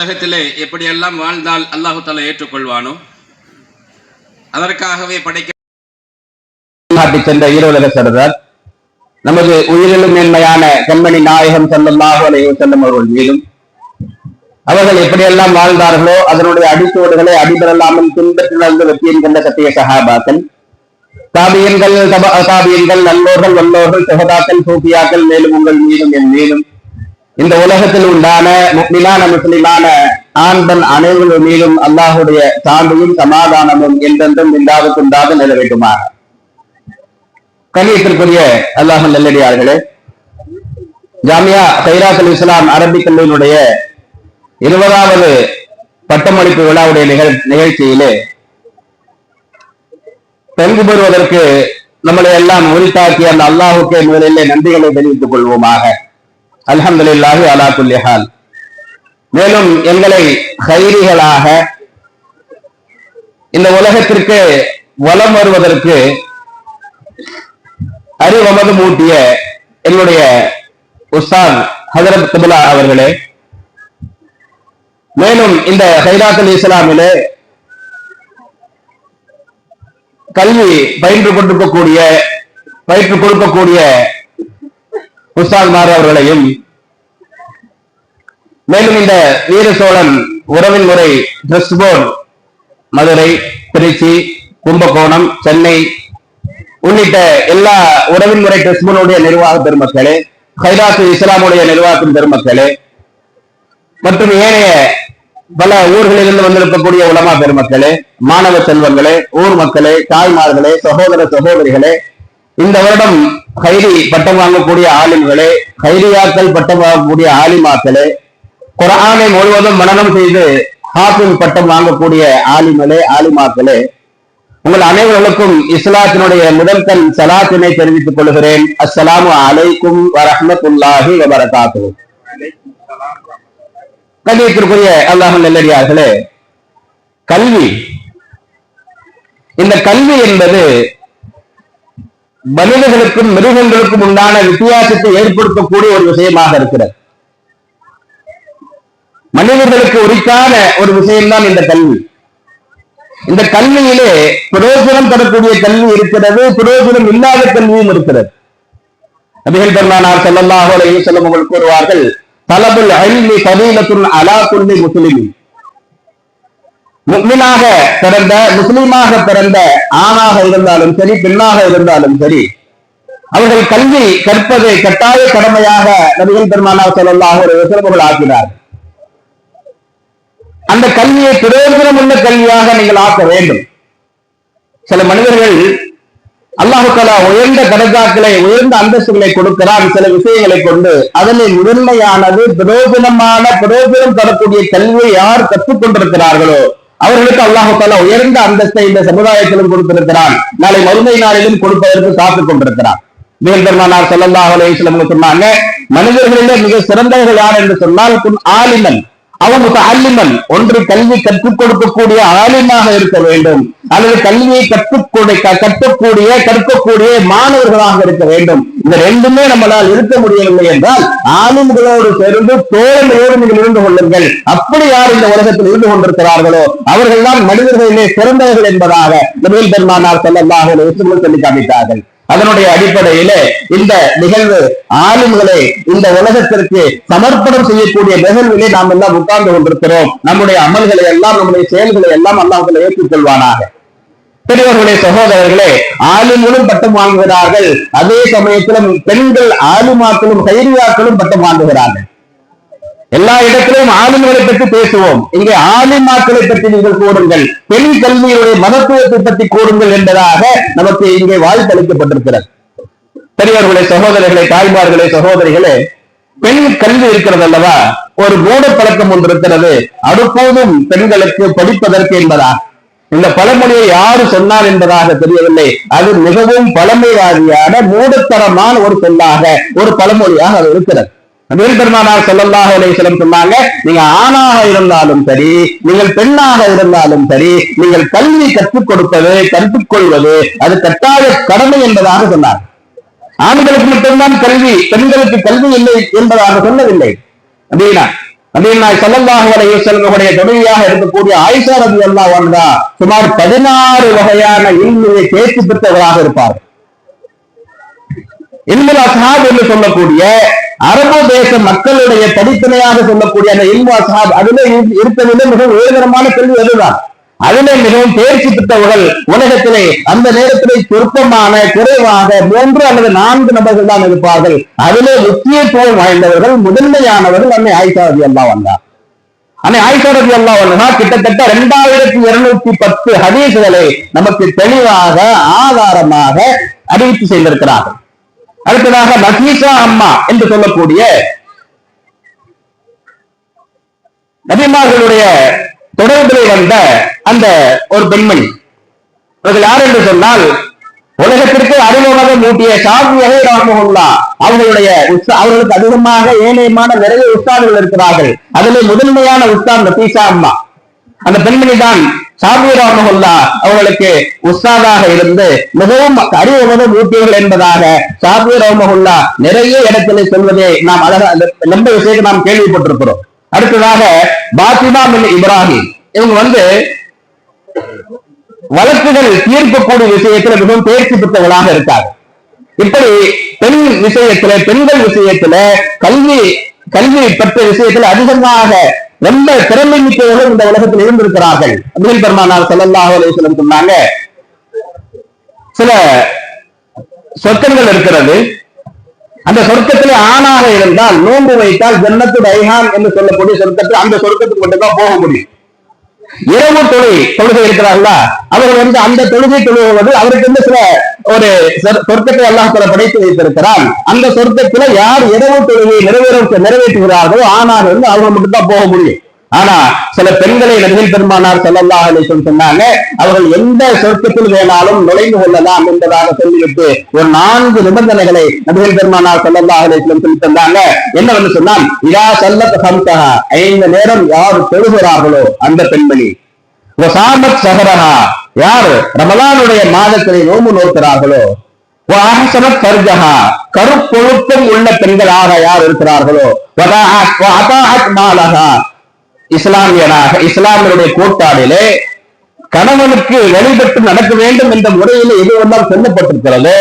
உலகத்திலே எப்படியெல்லாம் வாழ்ந்தால் அல்லாஹு தாலா ஏற்றுக்கொள்வானோ அதற்காகவே படைக்க சென்ற ஈரோலக சரதர் நமது உயிரிலும் மேன்மையான கண்மணி நாயகம் ஸல்லல்லாஹு செல்லும் அவர்கள் மீதும் அவர்கள் எப்படியெல்லாம் வாழ்ந்தார்களோ அதனுடைய அடிச்சோடுகளை அடிபெறலாமல் பின்பற்றி வெற்றியின் கண்ட சத்திய சஹாபாக்கள் தாபியன்கள் தப தாபியன்கள் நல்லோர்கள் வல்லோர்கள் சுகதாக்கள் சூப்பியாக்கள் மேலும் உங்கள் மீதும் என் மீதும் இந்த உலகத்தில் உண்டான முக்மினான முஸ்லிமான ஆண் பெண் அனைவர்கள் மீதும் அல்லாஹுடைய சாந்தியும் சமாதானமும் என்றென்றும் இந்தாவுக்கு உண்டாக நில வேண்டுமாக கண்ணியத்திற்குரிய அல்லாஹ் நல்லடியார்களே ஜாமியா கைராத்துல் இஸ்லாம் அரபிக் கல்லூரியினுடைய இருபதாவது பட்டமளிப்பு விழாவுடைய நிகழ் நிகழ்ச்சியிலே பங்கு பெறுவதற்கு நம்மளை எல்லாம் உரித்தாக்கி அந்த அல்லாஹுக்கே முதலிலே நன்றிகளை தெரிவித்துக் கொள்வோமாக. அல்ஹம்துலில்லாஹி அலா குல்லிஹால் மேலும் எங்களை கைரிகளாக இந்த உலகத்திற்கு வலம் வருவதற்கு அறிவமது மூட்டிய என்னுடைய உஸ்தான் ஹதரத் குபுலா அவர்களே மேலும் இந்த ஹைராத்துல் இஸ்லாமிலே கல்வி பயின்று கொண்டிருக்கக்கூடிய பயிற்று கொடுக்கக்கூடிய உஸ்தாத்மார் அவர்களையும் மேலும் இந்த வீர சோழன் உறவின் முறை ட்ரெஸ் போர்டு மதுரை திருச்சி கும்பகோணம் சென்னை உள்ளிட்ட எல்லா உறவின் முறை ட்ரெஸ் போர்டுடைய நிர்வாக பெருமக்களே கைலாசு இஸ்லாமுடைய நிர்வாகத்தின் பெருமக்களே மற்றும் ஏனைய பல ஊர்களிலிருந்து வந்திருக்கக்கூடிய உலமா பெருமக்களே மாணவ செல்வங்களே ஊர் மக்களே தாய்மார்களே சகோதர சகோதரிகளே இந்த வருடம் கைரி பட்டம் வாங்கக்கூடிய ஆலிம்களே கைரியாக்கள் பட்டம் வாங்கக்கூடிய ஆலிமாக்களே குரானை முழுவதும் மனநம் செய்து ஹாஃபில் பட்டம் வாங்கக்கூடிய ஆலிமலே ஆலிமாக்களே உங்கள் அனைவர்களுக்கும் இஸ்லாத்தினுடைய முதல்கண் சலாத்தினை தெரிவித்துக் கொள்கிறேன். அஸ்ஸலாமு அலைக்கும் வரஹ்மத்துல்லாஹி வபரகாத்துஹு. கல்வியத்திற்குரிய அல்லாஹ் நெல்லடியார்களே கல்வி. இந்த கல்வி என்பது மனிதர்களுக்கும் மிருகங்களுக்கும் உண்டான வித்தியாசத்தை ஏற்படுத்தக்கூடிய ஒரு விஷயமாக இருக்கிறது. மனிதர்களுக்கு உரித்தான ஒரு விஷயம்தான் இந்த கல்வி. இந்த கல்வியிலே பிரயோஜனம் தரக்கூடிய கல்வி இருக்கிறது பிரயோஜனம் இல்லாத கல்வியும் இருக்கிறது. நபிகள் பெருமானார் செல்லமாக அலைஹி கூறுவார்கள் தலபுல் இல்மி ஃபதீலத்துன் அலா குல்லி முஸ்லிமின். முக்மினாக பிறந்த முஸ்லீமாக பிறந்த ஆணாக இருந்தாலும் சரி பெண்ணாக இருந்தாலும் சரி அவர்கள் கல்வி கற்பதை கட்டாய கடமையாக நபிகள் பெருமானா சொல்லலாக ஒரு சிறப்புகள் ஆக்கினார் அந்த கல்வியை பிரயோஜனம் உள்ள கல்வியாக நீங்கள் ஆக்க வேண்டும். சில மனிதர்கள் அல்லாஹு உயர்ந்த தரஜாக்களை உயர்ந்த அந்தஸ்துகளை கொடுக்கிறான் சில விஷயங்களை கொண்டு. அதனில் முதன்மையானது பிரயோஜனமான பிரயோஜனம் தரக்கூடிய கல்வியை யார் கற்றுக்கொண்டிருக்கிறார்களோ அவர்களுக்கு அல்லாஹு உயர்ந்த அந்தஸ்தை இந்த சமுதாயத்திலும் கொடுத்திருக்கிறான். நாளை மறுமை நாளிலும் கொடுப்பதற்கு காத்துக் கொண்டிருக்கிறான். மேல் பெருமானார் ஸல்லல்லாஹு சொன்னாங்க மனிதர்களிலே மிக சிறந்தவர்கள் யார் என்று சொன்னால் குன் ஆலிமன். அவன் அல்லிமன் ஒன்று கல்வி கற்றுக் கொடுக்கக்கூடிய ஆலிமாக இருக்க வேண்டும். அல்லது கல்வியை கற்றுக்கூடிய கற்கக்கூடிய கற்கக்கூடிய மாணவர்களாக இருக்க வேண்டும். இந்த ரெண்டுமே நம்மளால் இருக்க முடியவில்லை என்றால் ஆலிம்களோடு சேர்ந்து தோழமையோடு நீங்கள் இருந்து கொள்ளுங்கள். அப்படி யார் இந்த உலகத்தில் இருந்து கொண்டிருக்கிறார்களோ அவர்கள் தான் மனிதர்களிலே சிறந்தவர்கள் என்பதாக நபிகள் பெருமானார் ஸல்லல்லாஹு சொல்லி காமித்தார்கள். அதனுடைய அடிப்படையிலே இந்த நிகழ்வு ஆளும்களை இந்த உலகத்திற்கு சமர்ப்பணம் செய்யக்கூடிய நிகழ்விலே நாம் எல்லாம் உட்கார்ந்து கொண்டிருக்கிறோம். நம்முடைய அமல்களை எல்லாம் நம்முடைய செயல்களை எல்லாம் அல்லாஹ் ஏற்றுக்கொள்வானாக. பெரியவர்களே சகோதரர்களே ஆளுங்களும் பட்டம் வாங்குகிறார்கள். அதே சமயத்திலும் பெண்கள் ஆளுமாக்களும் கைரியாக்களும் பட்டம் வாங்குகிறார்கள். எல்லா இடத்திலும் ஆளுங்களை பற்றி பேசுவோம். இங்கே ஆளுமாக்களை பற்றி நீங்கள் கூறுங்கள். பெண் கல்வியுடைய மகத்துவத்தை பற்றி கூறுங்கள் என்பதாக நமக்கு இங்கே வாய்ப்பளிக்கப்பட்டிருக்கிறது பெரியவர்களே சகோதரர்களே தாய்மார்களே சகோதரிகளே பெண் கல்வி இருக்கிறது அல்லவா? ஒரு மூட பழக்கம் ஒன்று இருக்கிறது. அடுப்போதும் பெண்களுக்கு படிப்பதற்கு என்பதா இந்த பழமொழியை யாரு சொன்னார் என்பதாக தெரியவில்லை. அது மிகவும் பழமைவாதியான மூடத்தரமான ஒரு சொல்லாக ஒரு பழமொழியாக அது இருக்கிறது. நபிகள் பெருமானார் ஸல்லல்லாஹு அலைஹி சொன்னாங்க நீங்க ஆணாக இருந்தாலும் சரி நீங்கள் பெண்ணாக இருந்தாலும் சரி நீங்கள் கல்வி கற்றுக் கொடுப்பது கற்றுக்கொள்வது அது கட்டாய கடமை என்பதாக சொன்னார். ஆண்களுக்கு மட்டும்தான் கல்வி பெண்களுக்கு கல்வி இல்லை என்பதாக சொல்லவில்லை. அப்படின்னா அப்படின்னு ஸல்லல்லாஹு அலைஹி வஸல்லமுடைய துணைவியாக இருக்கக்கூடிய ஆயிஷா ரலியல்லாஹு அன்ஹா சுமார் பதினாறு வகையான இல்மியை தேர்ச்சி பெற்றவராக இருப்பார். இல்முல் அசாப் என்று சொல்லக்கூடிய அரபு தேச மக்களுடைய தனித்தனையாக சொல்லக்கூடிய அந்த இல்மு அசாப் அதுல இருப்பதிலே மிக உயர்தரமான கல்வி அதுதான். அதிலே மிகவும் தேர்ச்சி பெற்றவர்கள் உலகத்திலே அந்த நேரத்திலே சொற்பமான குறைவாக மூன்று அல்லது நான்கு நபர்கள் தான் இருப்பார்கள். அதிலே முக்கியத்துவம் வாய்ந்தவர்கள் முதன்மையானவர்கள் அன்னை ஆயிஷா அல்லா வந்தார் அன்னை ஆயிஷா ரதி அல்லா வந்தா கிட்டத்தட்ட இரண்டாயிரத்தி இருநூத்தி பத்து ஹதீசுகளை நமக்கு தெளிவாக ஆதாரமாக அறிவித்து செய்திருக்கிறார்கள். அடுத்ததாக நசீசா அம்மா என்று சொல்லக்கூடிய நபிமார்களுடைய தொடர்பிலே வந்த அந்த ஒரு பெண்மணி. அவர்கள் யார் என்று சொன்னால் உலகத்திற்கு அறிமுகம் ஊட்டிய ஷாபியகை ராமகுல்லா அவர்களுடைய அவர்களுக்கு அதிகமாக ஏனையமான நிறைய உஸ்தாதுகள் இருக்கிறார்கள். அதிலே முதன்மையான உஸ்தாத் நபீசா அம்மா. அந்த பெண்மணி தான் சாமி ராமகுல்லா அவர்களுக்கு உஸ்தாதாக இருந்து மிகவும் அறிமுகம் ஊட்டியவர்கள் என்பதாக சாமி ராமகுல்லா நிறைய இடத்திலே சொல்வதை நாம் அழகா ரொம்ப விஷயத்தை நாம் கேள்விப்பட்டிருக்கிறோம். அடுத்ததாக பாத்திமா மின் இப்ராஹிம். இவங்க வந்து வழக்குகள் தீர்க்கக்கூடிய விஷயத்துல மிகவும் தேர்ச்சி பெற்றவர்களாக இருக்காங்க. இப்படி பெண் விஷயத்துல பெண்கள் விஷயத்துல கல்வி கல்வி பெற்ற விஷயத்துல அதிகமாக ரொம்ப திறமை மிக்கவர்கள் இந்த உலகத்தில் இருந்திருக்கிறார்கள். அப்துல் பெருமானார் ஸல்லல்லாஹு அலைஹி சொன்னாங்க சில சொற்கள் இருக்கிறது. அந்த சொர்க்கத்திலே ஆணாக இருந்தால் நோன்பு வைத்தால் ஜன்னத்து டைஹான் என்று சொல்லக்கூடிய சொர்க்கத்தில் அந்த சொர்க்கத்துக்கு மட்டும்தான் போக முடியும். இரவு தொழுகை தொழுகை இருக்கிறார்களா? அவர்கள் வந்து அந்த தொழுகை தொழுவது அவருக்கு வந்து சில ஒரு சொர்- சொர்க்கத்தை அல்லாஹ் படைத்து வைத்திருக்கிறார் அந்த சொர்க்கத்துல யார் இரவு தொழுகையை நிறைவேற நிறைவேற்றுகிறார்களோ ஆணாக இருந்து அவங்க மட்டும்தான் போக முடியும். ஆனா சில பெண்களை நபிகள் பெருமானார் செல்லல்லா அலைஹி சொன்னாங்க அவர்கள் எந்த சொர்க்கத்தில் வேணாலும் நுழைந்து கொள்ளலாம் என்பதாக சொல்லிவிட்டு ஒரு நான்கு நிபந்தனைகளை நபிகள் பெருமானார் செல்லல்லா அலைஹி சொல்லி தந்தாங்க. என்னவென்று சொன்னால் இதா செல்ல ஹம்சஹா ஐந்து நேரம் யார் தொழுகிறார்களோ அந்த பெண்மணி. வசாமத் சஹரஹா யார் ரமலானுடைய மாதத்திலே நோம்பு நோக்கிறார்களோ. வஅஹ்சனத் ஃபர்ஜஹா கருப்பொழுக்கம் உள்ள பெண்களாக யார் இருக்கிறார்களோ. மாலகா இஸ்லாமியனாக இஸ்லாமியருடைய கோட்பாடிலே கணவனுக்கு வழிபட்டு நடக்க வேண்டும் என்ற முறையில எதுவெல்லாம் சொல்லப்பட்டிருக்கிறதோ.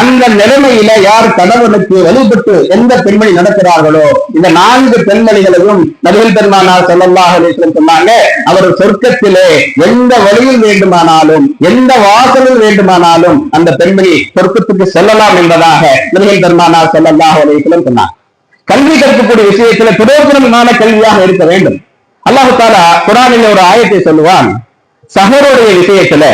அந்த நிலைமையில யார் கணவனுக்கு வழிபட்டு எந்த பெண்மணி நடக்கிறார்களோ இந்த நான்கு பெண்மணிகளையும் நபிகள் பெருமானார் ஸல்லல்லாஹு சொன்னாங்க. அவர் சொர்க்கத்திலே எந்த வழியில் வேண்டுமானாலும் எந்த வாசலில் வேண்டுமானாலும் அந்த பெண்மணி சொர்க்கத்துக்கு செல்லலாம் என்பதாக நபிகள் பெருமானார் ஸல்லல்லாஹு சொன்னார். கல்வி கற்கக்கூடிய விஷயத்துல பிரயோஜனமான கல்வியாக இருக்க வேண்டும். அல்லாஹு தாலா குரானில் ஒரு ஆயத்தை சொல்லுவான். சஹருடைய விஷயத்துல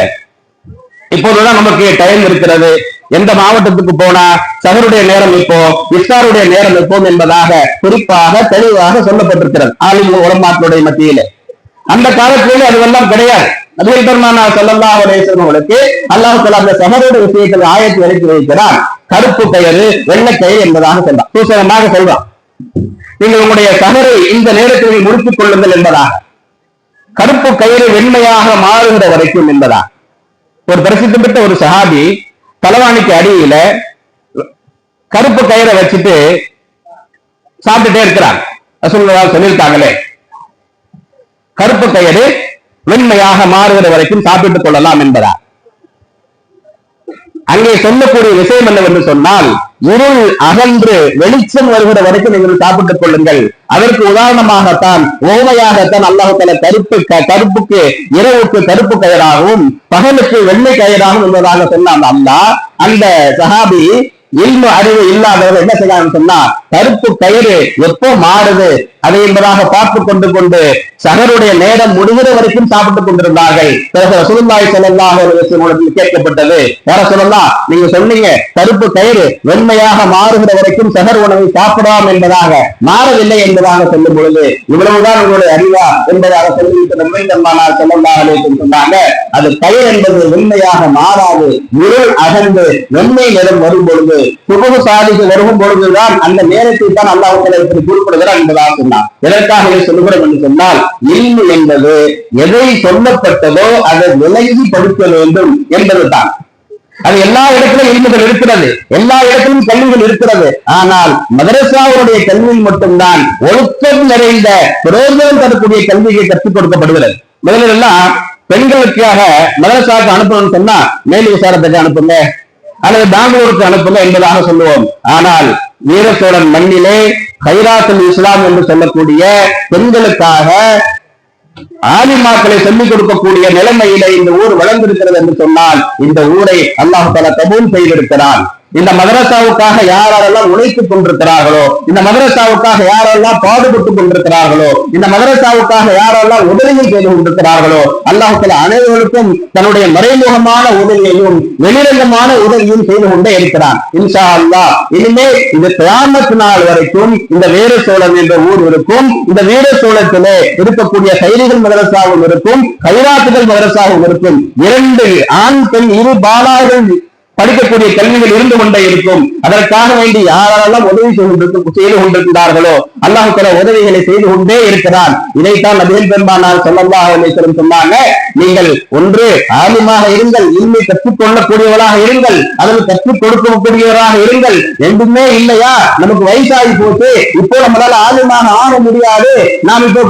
இப்போதுதான் நமக்கு டைம் இருக்கிறது. எந்த மாவட்டத்துக்கு போனா சஹருடைய நேரம் இப்போ இஸ்தாருடைய நேரம் எப்போம் என்பதாக குறிப்பாக தெளிவாக சொல்லப்பட்டிருக்கிறது. ஆலிம் உலமாக்களுடைய மத்தியில. அந்த காலத்திலே அதுவெல்லாம் கிடையாது. நபிகள் பெருமானா ஸல்லல்லாஹு அலைஹி வஸல்லம் அவர்களுக்கு அல்லாஹ் தஆலா அந்த சஹருடைய விஷயத்தில் ஆயத்தை இறக்கி வைக்கிறான். கருப்பு கயிறு வெள்ளை கயிறு என்பதாக சொல்றான். சூசகமாக சொல்றான். நீங்கள் உங்களுடைய கதரை இந்த நேரத்தில் முடித்துக் கொள்ளுங்கள் என்பதாக. கருப்பு கயிறு வெண்மையாக மாறுகிற வரைக்கும் என்பதா ஒரு பிரசித்தி பெற்ற ஒரு சஹாபி தலவாணிக்கு அடியில கருப்பு கயிறை வச்சுட்டு சாப்பிட்டுட்டே இருக்கிறார். ரசூலுல்லாஹ் சொல்லியிருக்காங்களே. கருப்பு கயிறு வெண்மையாக மாறுகிற வரைக்கும் சாப்பிட்டுக் கொள்ளலாம் என்பதா அங்கே சொல்லக்கூடிய விஷயம் என்னவென்று சொன்னால் இருள் அகன்று வெளிச்சம் வருகிற வரைக்கும் நீங்கள் சாப்பிட்டுக் கொள்ளுங்கள். அதற்கு உதாரணமாகத்தான் ஓமையாகத்தான் அல்லாஹ் கருப்பு க- கருப்புக்கு இரவுக்கு கருப்பு கயிறாகவும் பகலுக்கு வெள்ளை கயிறாகவும் என்பதாக சொன்னான் அல்லா அந்த சஹாபி இல்மு அறிவு இல்லாதவர்கள் என்ன செய்யலாம் சொன்னா கருப்பு கயிறு எப்போ மாறுது? அதை என்பதாக பார்த்து கொண்டு கொண்டு சகருடைய நேரம் முடிகிற வரைக்கும் சாப்பிட்டுக் கொண்டிருந்தார்கள். பிறகு சுருந்தாய் சொல்லலாக கேட்கப்பட்டது. யார சொல்லலாம் நீங்க சொன்னீங்க கருப்பு கயிறு வெண்மையாக மாறுகிற வரைக்கும் சகர் உணவை சாப்பிடலாம் என்பதாக. மாறவில்லை என்பதாக சொல்லும் பொழுது இவ்வளவுதான் உங்களுடைய அறிவா என்பதாக சொல்லிவிட்டு நம்மை சொன்னாங்க. அது கயிறு என்பது வெண்மையாக மாறாது இருள் அகன்று வெண்மை நிறம் வரும் பொழுது சுபகு சாதிக்கு வரும் பொழுதுதான் அந்த நேரத்தை தான் அல்லாஹ் குறிப்பிடுகிறார் என்பதாக சொன்னார். எதற்காக சொல்லுகிறோம் என்று சொன்னால் இல்மு என்பது எதை சொல்லப்பட்டதோ அதை விலகி படுத்த வேண்டும் என்பதுதான். அது எல்லா இடத்திலும் இனிமைகள் இருக்கிறது. எல்லா இடத்திலும் கல்விகள் இருக்கிறது. ஆனால் மதரசாவுடைய கல்வியில் மட்டும்தான் ஒழுக்கம் நிறைந்த பிரயோஜனம் தரக்கூடிய கல்வியை கற்றுக் கொடுக்கப்படுகிறது. முதலில் எல்லாம் பெண்களுக்காக மதரசாவுக்கு அனுப்பணும்னு சொன்னா மேல் விசாரத்துக்கு அனுப்புங்க. அல்லது பெங்களூருக்கு அனுப்புங்க என்பதாக சொல்லுவோம். ஆனால் வீரசோழன் மண்ணிலே ஹைராத்துல் இஸ்லாம் என்று சொல்லக்கூடிய பெண்களுக்காக ஆலிமாக்களை சொல்லிக் கொடுக்கக்கூடிய நிலைமையில இந்த ஊர் வளர்ந்திருக்கிறது என்று சொன்னால் இந்த ஊரை அல்லாஹ் தலா கபூல் செய்திருக்கிறான். இந்த மதரசாவுக்காக யாரெல்லாம் உழைத்துக் கொண்டிருக்கிறார்களோ இந்த மதரசாவுக்காக யாரெல்லாம் பாடுபட்டுக் கொண்டிருக்கிறார்களோ இந்த மதரசாவுக்காக யாரெல்லாம் உதவிகள் செய்து கொண்டிருக்கிறார்களோ அல்லாஹ் தலா அனைவருக்கும் தன்னுடைய மறைமுகமான உதவியையும் வெளிரங்கமான உதவியும் செய்து கொண்டே இருக்கிறான். இன்ஷா அல்லாஹ் இனிமே இந்த கிராமத்து நாள் வரைக்கும் இந்த வீர சோழன் என்ற ஊர் இருக்கும். இந்த வீர சோழத்திலே இருக்கக்கூடிய கைரிகள் மதரசாவும் இருக்கும் கைராத்துகள் மதரசாவும் இருக்கும். இரண்டு ஆண் பெண் இரு பாலாகள் படிக்கக்கூடிய கல்விகள் இருந்து கொண்டே இருக்கும். அதற்காக வேண்டி யாரெல்லாம் உதவி செய்து கொண்டிருக்கிறார்களோ அல்லாஹ் தஆலா உதவிகளை செய்து கொண்டே இருக்கிறான். இதைத்தான் நபிகள் பெருமானார் சொல்லவா அமைச்சரும் சொன்னாங்க. நீங்கள் ஒன்று ஆலிமாக இருங்கள் இல்மை கற்றுக்கொள்ளக்கூடியவராக இருங்கள் அல்லது கற்றுக் கொடுக்கக்கூடியவராக இருங்கள். என்றுமே இல்லையா? நமக்கு வயசாகி போச்சு. இப்போ நம்மளால ஆலிமாக ஆக முடியாது. நாம் இப்போ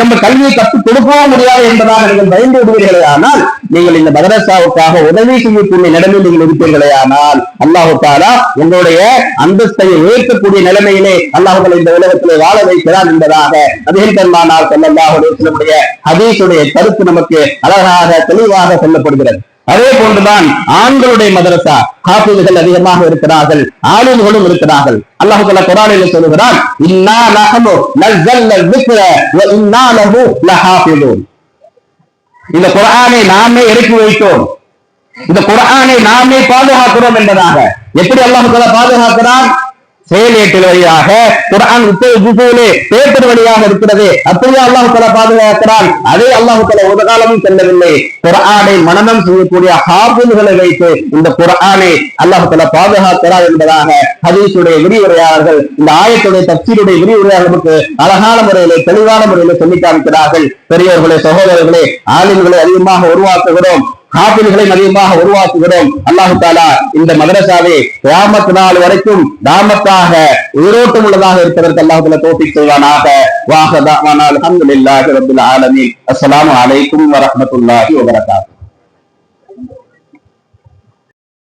நம்ம கல்வியை கற்றுக் கொடுக்கவும் முடியாது என்பதாக நீங்கள் பயந்து விடுவீர்களே ஆனால் நீங்கள் இந்த மதரசாவுக்காக உதவி செய்யக்கூடிய நிலைமையில் நீங்கள் இருப்பீர்களே ஆனால் அல்லாஹு தாலா உங்களுடைய அந்தஸ்தை உயர்த்தக்கூடிய நிலைமையிலே அல்லாஹுகள் இந்த உலகத்திலே வாழ வைக்கிறான் என்பதாக அதிகம் பெருமானார் ஸல்லல்லாஹு அலைஹி ஹதீஸுடைய கருத்து நமக்கு அழகாக தெளிவாக சொல்லப்படுகிறது. அதே போன்றுதான் ஆண்களுடைய மதரசா காப்பீடுகள் அதிகமாக இருக்கிறார்கள் ஆளுநர்களும் இருக்கிறார்கள். அல்லாஹு தஆலா குர்ஆனில் சொல்லுகிறான் இன்னா நஹனு நஸல்ன ذிக்ர இன்னா லஹு இந்த குரானை நாமே இறக்கி வைத்தோம். இந்த குரானை நாமே பாதுகாக்கிறோம் என்பதாக. எப்படி அல்லாஹ் பாதுகாக்கிறான்? செயலேட்டில் வழியாக குரான் முப்பது ஜுசுவிலே பேப்பர் வழியாக இருக்கிறது. அப்படியே அல்லாஹ் தலா பாதுகாக்கிறான். அதே அல்லாஹு தலா ஒரு காலமும் செல்லவில்லை. குரானை மனதம் செய்யக்கூடிய ஹாஃபில்களை வைத்து இந்த குரானை அல்லாஹு தலா பாதுகாக்கிறார் என்பதாக ஹதீஸுடைய விரிவுரையாளர்கள் இந்த ஆயத்துடைய தப்சீருடைய விரிவுரையாளர் நமக்கு அழகான முறையிலே தெளிவான முறையிலே சொல்லி காமிக்கிறார்கள். பெரியவர்களே சகோதரர்களே ஆளுங்களை அதிகமாக உருவாக்குகிறோம். காப்பீடுகளை அதிகமாக உருவாக்குகிறோம் அல்லாஹு தாலா இந்த மதரசாவை கிராமத்து நாள் வரைக்கும் கிராமத்தாக உயிரோட்டம் உள்ளதாக இருப்பதற்கு அல்லாஹு தாலா தோப்பிக் செய்வானாக. வாஹ அஹமதுல்லாஹி அல்ஹம்துலில்லாஹி ரப்பில் ஆலமீன். அஸ்ஸலாமு அலைக்கும் வரஹ்மத்துல்லாஹி வபரகாத்துஹு